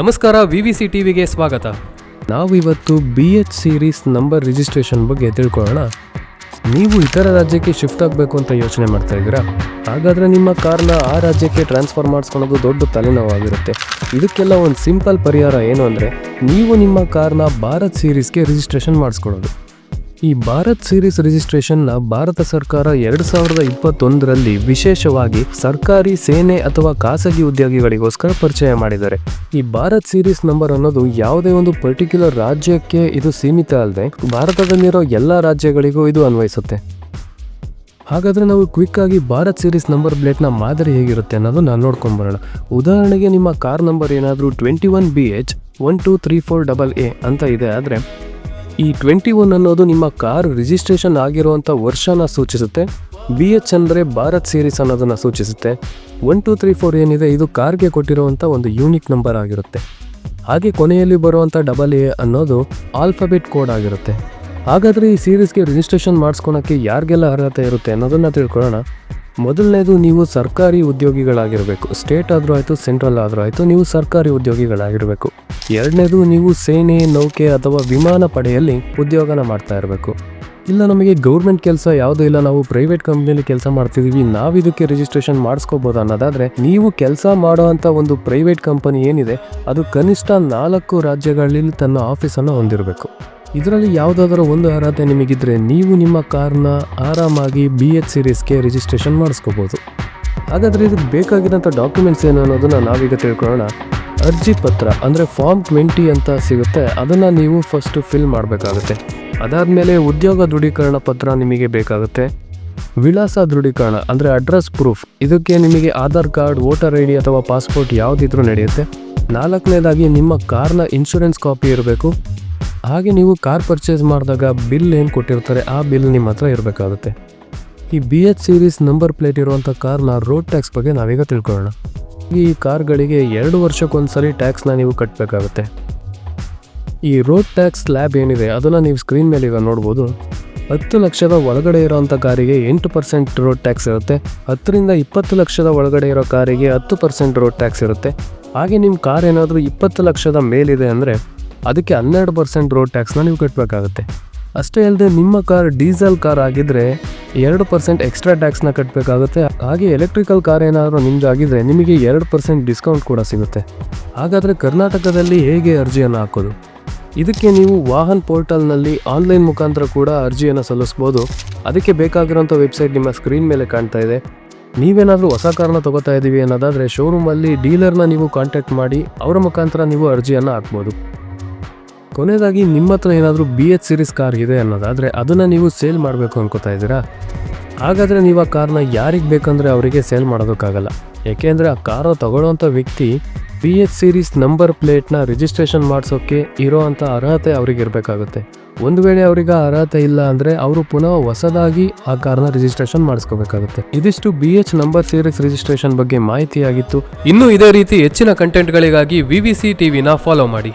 ನಮಸ್ಕಾರ V V C ಟಿವಿಗೆ ಸ್ವಾಗತ. ನಾವು ಇವತ್ತು B H series number registration ಬಗ್ಗೆ ತಿಳ್ಕೊಳ್ಳೋಣ. ನೀವು ಇತರ ರಾಜ್ಯಕ್ಕೆ ಶಿಫ್ಟ್ ಆಗಬೇಕು ಅಂತ ಯೋಚನೆ ಮಾಡ್ತಾ ಇದ್ದೀರಾ? ಹಾಗಾದರೆ ನಿಮ್ಮ ಕಾರ್ನ ಆ ರಾಜ್ಯಕ್ಕೆ ಟ್ರಾನ್ಸ್ಫರ್ ಮಾಡಿಸ್ಕೊಳೋದು ದೊಡ್ಡ ತಲೆನೋವಾಗಿರುತ್ತೆ. ಇದಕ್ಕೆಲ್ಲ ಒಂದು ಸಿಂಪಲ್ ಪರಿಹಾರ ಏನು ಅಂದರೆ, ನೀವು ನಿಮ್ಮ ಕಾರ್ನ ಭಾರತ್ ಸೀರೀಸ್ಗೆ ರಿಜಿಸ್ಟ್ರೇಷನ್ ಮಾಡಿಸ್ಕೊಳ್ಳೋದು. ಈ ಭಾರತ್ ಸೀರೀಸ್ ರಿಜಿಸ್ಟ್ರೇಷನ್ನ ಭಾರತ ಸರ್ಕಾರ ಎರಡು ಸಾವಿರದ ಇಪ್ಪತ್ತೊಂದರಲ್ಲಿ ವಿಶೇಷವಾಗಿ ಸರ್ಕಾರಿ ಸೇನೆ ಅಥವಾ ಖಾಸಗಿ ಉದ್ಯೋಗಿಗಳಿಗೋಸ್ಕರ ಪರಿಚಯ ಮಾಡಿದ್ದಾರೆ. ಈ ಭಾರತ್ ಸೀರೀಸ್ ನಂಬರ್ ಅನ್ನೋದು ಯಾವುದೇ ಒಂದು ಪರ್ಟಿಕ್ಯುಲರ್ ರಾಜ್ಯಕ್ಕೆ ಇದು ಸೀಮಿತ ಅಲ್ಲದೆ ಭಾರತದಲ್ಲಿರೋ ಎಲ್ಲ ರಾಜ್ಯಗಳಿಗೂ ಇದು ಅನ್ವಯಿಸುತ್ತೆ. ಹಾಗಾದರೆ ನಾವು ಕ್ವಿಕ್ ಆಗಿ ಭಾರತ್ ಸೀರೀಸ್ ನಂಬರ್ ಪ್ಲೇಟ್ನ ಮಾದರಿ ಹೇಗಿರುತ್ತೆ ಅನ್ನೋದು ನಾನು ನೋಡ್ಕೊಂಬರೋಣ. ಉದಾಹರಣೆಗೆ ನಿಮ್ಮ ಕಾರ್ ನಂಬರ್ ಏನಾದರೂ twenty one B H one two three four double A ಅಂತ ಇದೆ ಆದರೆ ಈ ಟ್ವೆಂಟಿ ಒನ್ ಅನ್ನೋದು ನಿಮ್ಮ ಕಾರ್ ರಿಜಿಸ್ಟ್ರೇಷನ್ ಆಗಿರುವಂಥ ವರ್ಷನ ಸೂಚಿಸುತ್ತೆ. ಬಿ ಎಚ್ ಅಂದರೆ ಭಾರತ್ ಸೀರೀಸ್ ಅನ್ನೋದನ್ನು ಸೂಚಿಸುತ್ತೆ. ಒನ್, ಟೂ, ತ್ರೀ, ಫೋರ್ ಏನಿದೆ, ಇದು ಕಾರ್ಗೆ ಕೊಟ್ಟಿರುವಂಥ ಒಂದು ಯೂನಿಕ್ ನಂಬರ್ ಆಗಿರುತ್ತೆ. ಹಾಗೆ ಕೊನೆಯಲ್ಲಿ ಬರುವಂಥ ಡಬಲ್ ಎ ಅನ್ನೋದು ಆಲ್ಫಾಬೆಟ್ ಕೋಡ್ ಆಗಿರುತ್ತೆ. ಹಾಗಾದರೆ ಈ ಸೀರೀಸ್ಗೆ ರಿಜಿಸ್ಟ್ರೇಷನ್ ಮಾಡಿಸ್ಕೊಳಕ್ಕೆ ಯಾರಿಗೆಲ್ಲ ಅರ್ಹತೆ ಇರುತ್ತೆ ಅನ್ನೋದನ್ನು ತಿಳ್ಕೊಳ್ಳೋಣ. ಮೊದಲನೇದು ನೀವು ಸರ್ಕಾರಿ ಉದ್ಯೋಗಿಗಳಾಗಿರಬೇಕು. ಸ್ಟೇಟ್ ಆದರೂ ಆಯಿತು, ಸೆಂಟ್ರಲ್ ಆದರೂ ಆಯಿತು, ನೀವು ಸರ್ಕಾರಿ ಉದ್ಯೋಗಿಗಳಾಗಿರಬೇಕು. ಎರಡನೇದು ನೀವು ಸೇನೆ, ನೌಕೆ ಅಥವಾ ವಿಮಾನ ಪಡೆಯಲ್ಲಿ ಉದ್ಯೋಗನ ಮಾಡ್ತಾ ಇರಬೇಕು. ಇಲ್ಲ ನಮಗೆ ಗೌರ್ಮೆಂಟ್ ಕೆಲಸ ಯಾವುದೂ ಇಲ್ಲ, ನಾವು ಪ್ರೈವೇಟ್ ಕಂಪ್ನಿಯಲ್ಲಿ ಕೆಲಸ ಮಾಡ್ತಿದ್ದೀವಿ ನಾವು ಇದಕ್ಕೆ ರಿಜಿಸ್ಟ್ರೇಷನ್ ಮಾಡಿಸ್ಕೋಬೋದು ಅನ್ನೋದಾದರೆ ನೀವು ಕೆಲಸ ಮಾಡುವಂಥ ಒಂದು ಪ್ರೈವೇಟ್ ಕಂಪನಿ ಏನಿದೆ, ಅದು ಕನಿಷ್ಠ ನಾಲ್ಕು ರಾಜ್ಯಗಳಲ್ಲಿ ತನ್ನ ಆಫೀಸನ್ನು ಹೊಂದಿರಬೇಕು. ಇದರಲ್ಲಿ ಯಾವುದಾದ್ರೂ ಒಂದು ಅರ್ಹತೆ ನಿಮಗಿದ್ರೆ ನೀವು ನಿಮ್ಮ ಕಾರ್ನ ಆರಾಮಾಗಿ ಬಿ ಎಚ್ ಸಿರೀಸ್ಗೆ ರಿಜಿಸ್ಟ್ರೇಷನ್ ಮಾಡಿಸ್ಕೋಬೋದು. ಹಾಗಾದರೆ ಇದಕ್ಕೆ ಬೇಕಾಗಿರೋಂಥ ಡಾಕ್ಯುಮೆಂಟ್ಸ್ ಏನು ಅನ್ನೋದನ್ನು ನಾವೀಗ ತಿಳ್ಕೊಳ್ಳೋಣ. ಅರ್ಜಿ ಪತ್ರ, ಅಂದರೆ ಫಾರ್ಮ್ ಟ್ವೆಂಟಿ ಅಂತ ಸಿಗುತ್ತೆ. ಅದನ್ನು ನೀವು ಫಸ್ಟು ಫಿಲ್ ಮಾಡಬೇಕಾಗುತ್ತೆ. ಅದಾದಮೇಲೆ ಉದ್ಯೋಗ ದೃಢೀಕರಣ ಪತ್ರ ನಿಮಗೆ ಬೇಕಾಗುತ್ತೆ. ವಿಳಾಸ ದೃಢೀಕರಣ, ಅಂದರೆ ಅಡ್ರೆಸ್ ಪ್ರೂಫ್ ಇದಕ್ಕೆ ನಿಮಗೆ Aadhaar card voter I D ಅಥವಾ ಪಾಸ್ಪೋರ್ಟ್ ಯಾವುದಿದ್ರೂ ನಡೆಯುತ್ತೆ. ನಾಲ್ಕನೇದಾಗಿ ನಿಮ್ಮ ಕಾರ್ನ ಇನ್ಶೂರೆನ್ಸ್ ಕಾಪಿ ಇರಬೇಕು. ಹಾಗೆ ನೀವು ಕಾರ್ ಪರ್ಚೇಸ್ ಮಾಡಿದಾಗ ಬಿಲ್ ಏನು ಕೊಟ್ಟಿರ್ತಾರೆ, ಆ ಬಿಲ್ ನಿಮ್ಮ ಹತ್ರ ಇರಬೇಕಾಗುತ್ತೆ. ಈ B H series number plate ಇರುವಂಥ ಕಾರ್ನ ರೋಡ್ ಟ್ಯಾಕ್ಸ್ ಬಗ್ಗೆ ನಾವೀಗ ತಿಳ್ಕೊಳ್ಳೋಣ. ಈ ಕಾರ್ಗಳಿಗೆ ಎರಡು ವರ್ಷಕ್ಕೊಂದ್ಸರಿ ಟ್ಯಾಕ್ಸ್ನ ನೀವು ಕಟ್ಟಬೇಕಾಗುತ್ತೆ ಈ ರೋಡ್ ಟ್ಯಾಕ್ಸ್ ಸ್ಲ್ಯಾಬ್ ಏನಿದೆ, ಅದನ್ನು ನೀವು ಸ್ಕ್ರೀನ್ ಮೇಲೆ ಈಗ ನೋಡ್ಬೋದು. ಹತ್ತು ಲಕ್ಷದ ಒಳಗಡೆ ಇರೋವಂಥ ಕಾರಿಗೆ ಎಂಟು ಪರ್ಸೆಂಟ್ ರೋಡ್ ಟ್ಯಾಕ್ಸ್ ಇರುತ್ತೆ. ಹತ್ತರಿಂದ ಇಪ್ಪತ್ತು ಲಕ್ಷದ ಒಳಗಡೆ ಇರೋ ಕಾರಿಗೆ ಹತ್ತು ಪರ್ಸೆಂಟ್ ರೋಡ್ ಟ್ಯಾಕ್ಸ್ ಇರುತ್ತೆ. ಹಾಗೆ ನಿಮ್ಮ ಕಾರ್ ಏನಾದರೂ ಇಪ್ಪತ್ತು ಲಕ್ಷದ ಮೇಲಿದೆ ಅಂದರೆ ಅದಕ್ಕೆ ಹನ್ನೆರಡು ಪರ್ಸೆಂಟ್ ರೋಡ್ ಟ್ಯಾಕ್ಸ್ನ ನೀವು ಕಟ್ಟಬೇಕಾಗುತ್ತೆ ಅಷ್ಟೇ ಅಲ್ಲದೆ ನಿಮ್ಮ ಕಾರ್ ಡೀಸೆಲ್ ಕಾರ್ ಆಗಿದ್ರೆ ಎರಡು ಪರ್ಸೆಂಟ್ ಎಕ್ಸ್ಟ್ರಾ ಟ್ಯಾಕ್ಸ್ನ ಕಟ್ಟಬೇಕಾಗುತ್ತೆ ಹಾಗೆ ಎಲೆಕ್ಟ್ರಿಕಲ್ ಕಾರ್ ಏನಾದರೂ ನಿಮ್ಮದಾಗಿದ್ರೆ ನಿಮಗೆ ಎರಡು ಪರ್ಸೆಂಟ್ ಡಿಸ್ಕೌಂಟ್ ಕೂಡ ಸಿಗುತ್ತೆ. ಹಾಗಾದರೆ ಕರ್ನಾಟಕದಲ್ಲಿ ಹೇಗೆ ಅರ್ಜಿಯನ್ನು ಹಾಕೋದು? ಇದಕ್ಕೆ ನೀವು ವಾಹನ್ ಪೋರ್ಟಲ್ನಲ್ಲಿ ಆನ್ಲೈನ್ ಮುಖಾಂತರ ಕೂಡ ಅರ್ಜಿಯನ್ನು ಸಲ್ಲಿಸ್ಬೋದು. ಅದಕ್ಕೆ ಬೇಕಾಗಿರೋಂಥ ವೆಬ್ಸೈಟ್ ನಿಮ್ಮ ಸ್ಕ್ರೀನ್ ಮೇಲೆ ಕಾಣ್ತಾ ಇದೆ. ನೀವೇನಾದರೂ ಹೊಸ ಕಾರನ್ನ ತಗೋತಾ ಇದ್ದೀವಿ ಅನ್ನೋದಾದರೆ ಶೋರೂಮಲ್ಲಿ ಡೀಲರ್ನ ನೀವು ಕಾಂಟ್ಯಾಕ್ಟ್ ಮಾಡಿ, ಅವರ ಮುಖಾಂತರ ನೀವು ಅರ್ಜಿಯನ್ನು ಹಾಕ್ಬೋದು. ಕೊನೆಯದಾಗಿ ನಿಮ್ಮ ಹತ್ರ ಏನಾದರೂ ಬಿ ಎಚ್ ಸೀರೀಸ್ ಕಾರ್ ಇದೆ ಅನ್ನೋದಾದರೆ ಅದನ್ನು ನೀವು ಸೇಲ್ ಮಾಡಬೇಕು ಅನ್ಕೋತಾ ಇದ್ದೀರಾ? ಹಾಗಾದರೆ ನೀವು ಆ ಕಾರ್ನ ಯಾರಿಗೆ ಬೇಕಂದರೆ ಅವರಿಗೆ ಸೇಲ್ ಮಾಡೋದಕ್ಕಾಗಲ್ಲ. ಏಕೆಂದರೆ ಆ ಕಾರು ತಗೊಳ್ಳೋವಂಥ ವ್ಯಕ್ತಿ ಬಿ ಎಚ್ ಸೀರೀಸ್ ನಂಬರ್ ಪ್ಲೇಟ್ನ ರಿಜಿಸ್ಟ್ರೇಷನ್ ಮಾಡಿಸೋಕ್ಕೆ ಇರೋ ಅಂಥ ಅರ್ಹತೆ ಅವ್ರಿಗೆ ಇರಬೇಕಾಗುತ್ತೆ. ಒಂದು ವೇಳೆ ಅವರಿಗೆ ಅರ್ಹತೆ ಇಲ್ಲ ಅಂದರೆ ಅವರು ಪುನಃ ಹೊಸದಾಗಿ ಆ ಕಾರ್ನ ರಿಜಿಸ್ಟ್ರೇಷನ್ ಮಾಡಿಸ್ಕೋಬೇಕಾಗುತ್ತೆ. ಇದಿಷ್ಟು B H number series registration ಬಗ್ಗೆ ಮಾಹಿತಿಯಾಗಿತ್ತು. ಇನ್ನು ಇದೇ ರೀತಿ ಹೆಚ್ಚಿನ ಕಂಟೆಂಟ್ಗಳಿಗಾಗಿ ವಿ ವಿ ಸಿ ಟಿವಿನ ಫಾಲೋ ಮಾಡಿ.